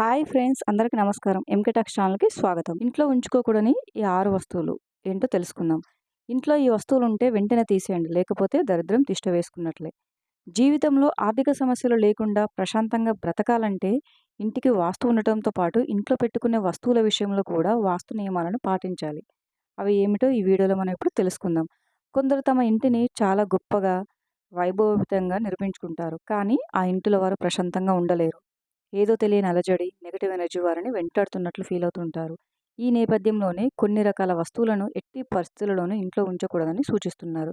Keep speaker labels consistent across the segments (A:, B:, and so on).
A: Hi friends అందరికీ నమస్కారం. MK talks ఛానల్కి స్వాగతం. ఇంట్లో ఉంచుకోకూడని ఈ ఆరు వస్తువులు ఏంటో తెలుసుకుందాం. ఇంట్లో ఈ వస్తువులు ఉంటే వెంటనే తీసేయండి లేకపోతే దరిద్రం తిష్ట వేసుకున్నట్లే. జీవితంలో ఆర్థిక సమస్యలు లేకుండా ప్రశాంతంగా బ్రతకాలంటే ఇంటికి వాస్తు ఉండటంతో పాటు ఇంట్లో పెట్టుకునే వస్తువుల విషయంలో కూడా వాస్తు నియమాలను పాటించాలి. అవి ఏమిటో ఈ వీడియోలో మనం ఇప్పుడు తెలుసుకుందాం. కొందరు తమ ఇంటిని చాలా గొప్పగా వైభవితంగా నిర్మించుకుంటారు. కానీ ఆ ఇంటిలో వారు ప్రశాంతంగా ఉండలేరు. ఏదో తెలియని అలజడి నెగిటివ్ ఎనర్జీ వారిని వెంటాడుతున్నట్లు ఫీల్ అవుతుంటారు. ఈ నేపథ్యంలోనే కొన్ని రకాల వస్తువులను ఎట్టి పరిస్థితులలోనూ ఇంట్లో ఉంచకూడదని సూచిస్తున్నారు.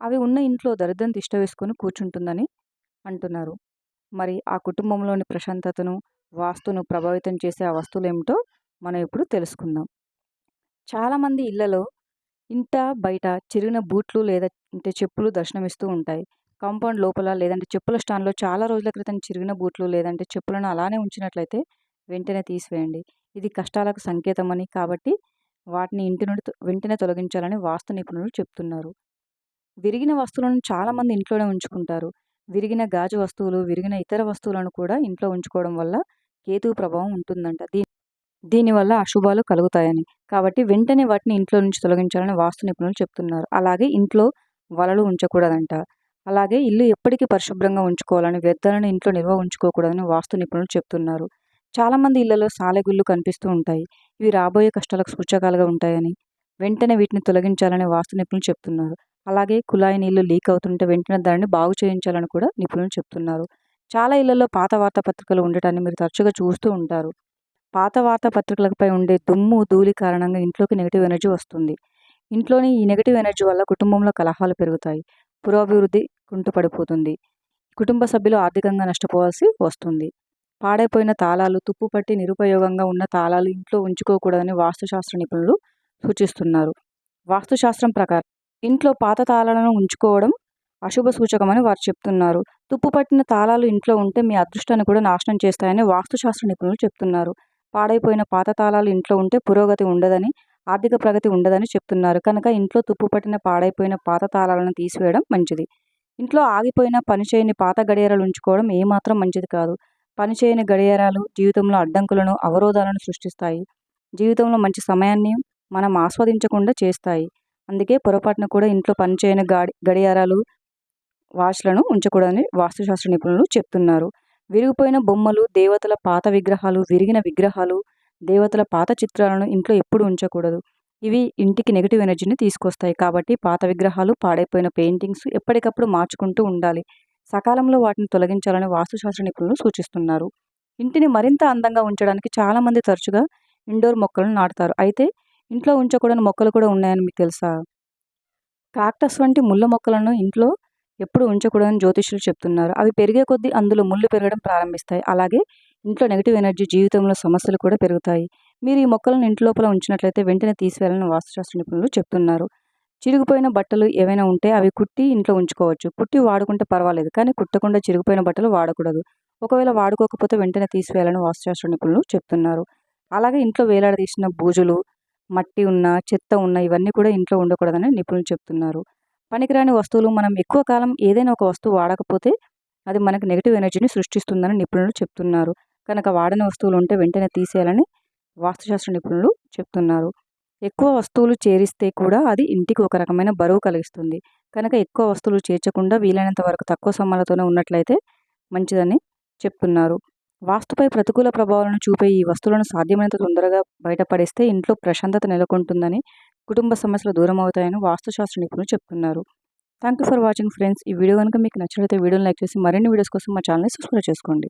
A: అవి ఉన్న ఇంట్లో దరిద్రం తిష్ట వేసుకొని కూర్చుంటుందని అంటున్నారు. మరి ఆ కుటుంబంలోని ప్రశాంతతను వాస్తును ప్రభావితం చేసే ఆ వస్తువులు ఏమిటో మనం ఇప్పుడు తెలుసుకుందాం. చాలామంది ఇళ్ళలో ఇంట బయట చిరిగిన బూట్లు లేదా అంటే చెప్పులు దర్శనమిస్తూ ఉంటాయి. కాంపౌండ్ లోపల లేదంటే చెప్పుల స్టాండ్లో చాలా రోజుల క్రితం చిరిగిన బూట్లు లేదంటే చెప్పులను అలానే ఉంచినట్లయితే వెంటనే తీసివేయండి. ఇది కష్టాలకు సంకేతమని కాబట్టి వాటిని ఇంటి నుండి వెంటనే తొలగించాలని వాస్తు నిపుణులు చెప్తున్నారు. విరిగిన వస్తువులను చాలామంది ఇంట్లోనే ఉంచుకుంటారు. విరిగిన గాజు వస్తువులు విరిగిన ఇతర వస్తువులను కూడా ఇంట్లో ఉంచుకోవడం వల్ల కేతువు ప్రభావం ఉంటుందంట. దీని దీనివల్ల అశుభాలు కలుగుతాయని. కాబట్టి వెంటనే వాటిని ఇంట్లో నుంచి తొలగించాలని వాస్తు నిపుణులు చెప్తున్నారు. అలాగే ఇంట్లో వలలు ఉంచకూడదంట. అలాగే ఇల్లు ఎప్పటికీ పరిశుభ్రంగా ఉంచుకోవాలని వ్యర్థాలను ఇంట్లో నిల్వ ఉంచుకోకూడదని వాస్తు నిపుణులు చెప్తున్నారు. చాలామంది ఇళ్ళలో సాలెగుళ్ళు కనిపిస్తూ ఉంటాయి. ఇవి రాబోయే కష్టాలకు సూచకాలుగా ఉంటాయని వెంటనే వీటిని తొలగించాలని వాస్తు నిపుణులు చెప్తున్నారు. అలాగే కుళాయి నీళ్ళు లీక్ అవుతుంటే వెంటనే దానిని బాగు చేయించాలని కూడా నిపుణులు చెప్తున్నారు. చాలా ఇళ్ళలో పాత వార్తాపత్రికలు ఉండటాన్ని మీరు తరచుగా చూస్తూ ఉంటారు. పాత వార్తాపత్రికలపై ఉండే దుమ్ము ధూళి కారణంగా ఇంట్లోకి నెగిటివ్ ఎనర్జీ వస్తుంది. ఇంట్లోని ఈ నెగిటివ్ ఎనర్జీ వల్ల కుటుంబంలో కలహాలు పెరుగుతాయి. పురోభివృద్ధి కుంటుపడిపోతుంది కుటుంబ సభ్యులు ఆర్థికంగా నష్టపోవాల్సి వస్తుంది. పాడైపోయిన తాళాలు తుప్పు పట్టి నిరుపయోగంగా ఉన్న తాళాలు ఇంట్లో ఉంచుకోకూడదని వాస్తుశాస్త్ర నిపుణులు సూచిస్తున్నారు. వాస్తుశాస్త్రం ప్రకారం ఇంట్లో పాత తాళాలను ఉంచుకోవడం అశుభ సూచకమని వారు చెప్తున్నారు. తుప్పు పట్టిన తాళాలు ఇంట్లో ఉంటే మీ అదృష్టాన్ని కూడా నాశనం చేస్తాయని వాస్తుశాస్త్ర నిపుణులు చెప్తున్నారు. పాడైపోయిన పాత తాళాలు ఇంట్లో ఉంటే పురోగతి ఉండదని ఆర్థిక ప్రగతి ఉండదని చెప్తున్నారు. కనుక ఇంట్లో తుప్పు పట్టిన పాడైపోయిన పాత తాళాలను తీసివేయడం మంచిది. ఇంట్లో ఆగిపోయిన పనిచేయని పాత గడియారాలు ఉంచుకోవడం ఏమాత్రం మంచిది కాదు. పనిచేయని గడియారాలు జీవితంలో అడ్డంకులను అవరోధాలను సృష్టిస్తాయి. జీవితంలో మంచి సమయాన్ని మనం ఆస్వాదించకుండా చేస్తాయి. అందుకే పొరపాటున కూడా ఇంట్లో పనిచేయని గాడి గడియారాలు వాచ్లను ఉంచకూడదని వాస్తుశాస్త్ర నిపుణులు చెప్తున్నారు. విరిగిపోయిన బొమ్మలు దేవతల పాత విగ్రహాలు విరిగిన విగ్రహాలు దేవతల పాత చిత్రాలను ఇంట్లో ఎప్పుడు ఉంచకూడదు. ఇవి ఇంటికి నెగిటివ్ ఎనర్జీని తీసుకొస్తాయి. కాబట్టి పాత విగ్రహాలు పాడైపోయిన పెయింటింగ్స్ ఎప్పటికప్పుడు మార్చుకుంటూ ఉండాలి. సకాలంలో వాటిని తొలగించాలని వాస్తుశాస్త్ర నిపుణులు సూచిస్తున్నారు. ఇంటిని మరింత అందంగా ఉంచడానికి చాలామంది తరచుగా ఇండోర్ మొక్కలను నాటుతారు. అయితే ఇంట్లో ఉంచకూడని మొక్కలు కూడా ఉన్నాయని మీకు తెలుసా? కాక్టస్ వంటి ముళ్ళ మొక్కలను ఇంట్లో ఎప్పుడు ఉంచకూడదని జ్యోతిష్యులు చెప్తున్నారు. అవి పెరిగే కొద్దీ అందులో ముళ్ళు పెరగడం ప్రారంభిస్తాయి. అలాగే ఇంట్లో నెగిటివ్ ఎనర్జీ జీవితంలో సమస్యలు కూడా పెరుగుతాయి. మీరు ఈ మొక్కలను ఇంటి లోపల ఉంచినట్లయితే వెంటనే తీసివేయాలని వాస్తుశాస్త్ర నిపుణులు చెప్తున్నారు. చిరిగిపోయిన బట్టలు ఏవైనా ఉంటే అవి కుట్టి ఇంట్లో ఉంచుకోవచ్చు. కుట్టి వాడుకుంటే పర్వాలేదు కానీ కుట్టకుండా చిరిగిపోయిన బట్టలు వాడకూడదు. ఒకవేళ వాడుకోకపోతే వెంటనే తీసివేయాలని వాస్తుశాస్త్ర నిపుణులు చెప్తున్నారు. అలాగే ఇంట్లో వేలాడదీసిన బూజులు మట్టి ఉన్న చెత్త ఉన్న ఇవన్నీ కూడా ఇంట్లో ఉండకూడదని నిపుణులు చెప్తున్నారు. పనికిరాని వస్తువులు మనం ఎక్కువ కాలం ఏదైనా ఒక వస్తువు వాడకపోతే అది మనకు నెగిటివ్ ఎనర్జీని సృష్టిస్తుందని నిపుణులు చెప్తున్నారు. కనుక వాడని వస్తువులు ఉంటే వెంటనే తీసేయాలని వాస్తుశాస్త్ర నిపుణులు చెప్తున్నారు. ఎక్కువ వస్తువులు చేరిస్తే కూడా అది ఇంటికి ఒక రకమైన బరువు కలిగిస్తుంది. కనుక ఎక్కువ వస్తువులు చేర్చకుండా వీలైనంత వరకు తక్కువ సమ్మలతోనే ఉన్నట్లయితే మంచిదని చెప్తున్నారు. వాస్తుపై ప్రతికూల ప్రభావాలను చూపే ఈ వస్తువులను సాధ్యమైనంత తొందరగా బయటపడేస్తే ఇంట్లో ప్రశాంతత నెలకొంటుందని కుటుంబ సమస్యలు దూరం అవుతాయని వాస్తుశాస్త్ర నిపుణులు చెప్తున్నారు. Thank you for watching friends. ఈ వీడియో కనుక మీకు నచ్చినట్లయితే వీడియోని లైక్ చేసి మరిన్ని వీడియోస్ కోసం మా ఛానల్ని సబ్స్క్రైబ్ చేసుకోండి.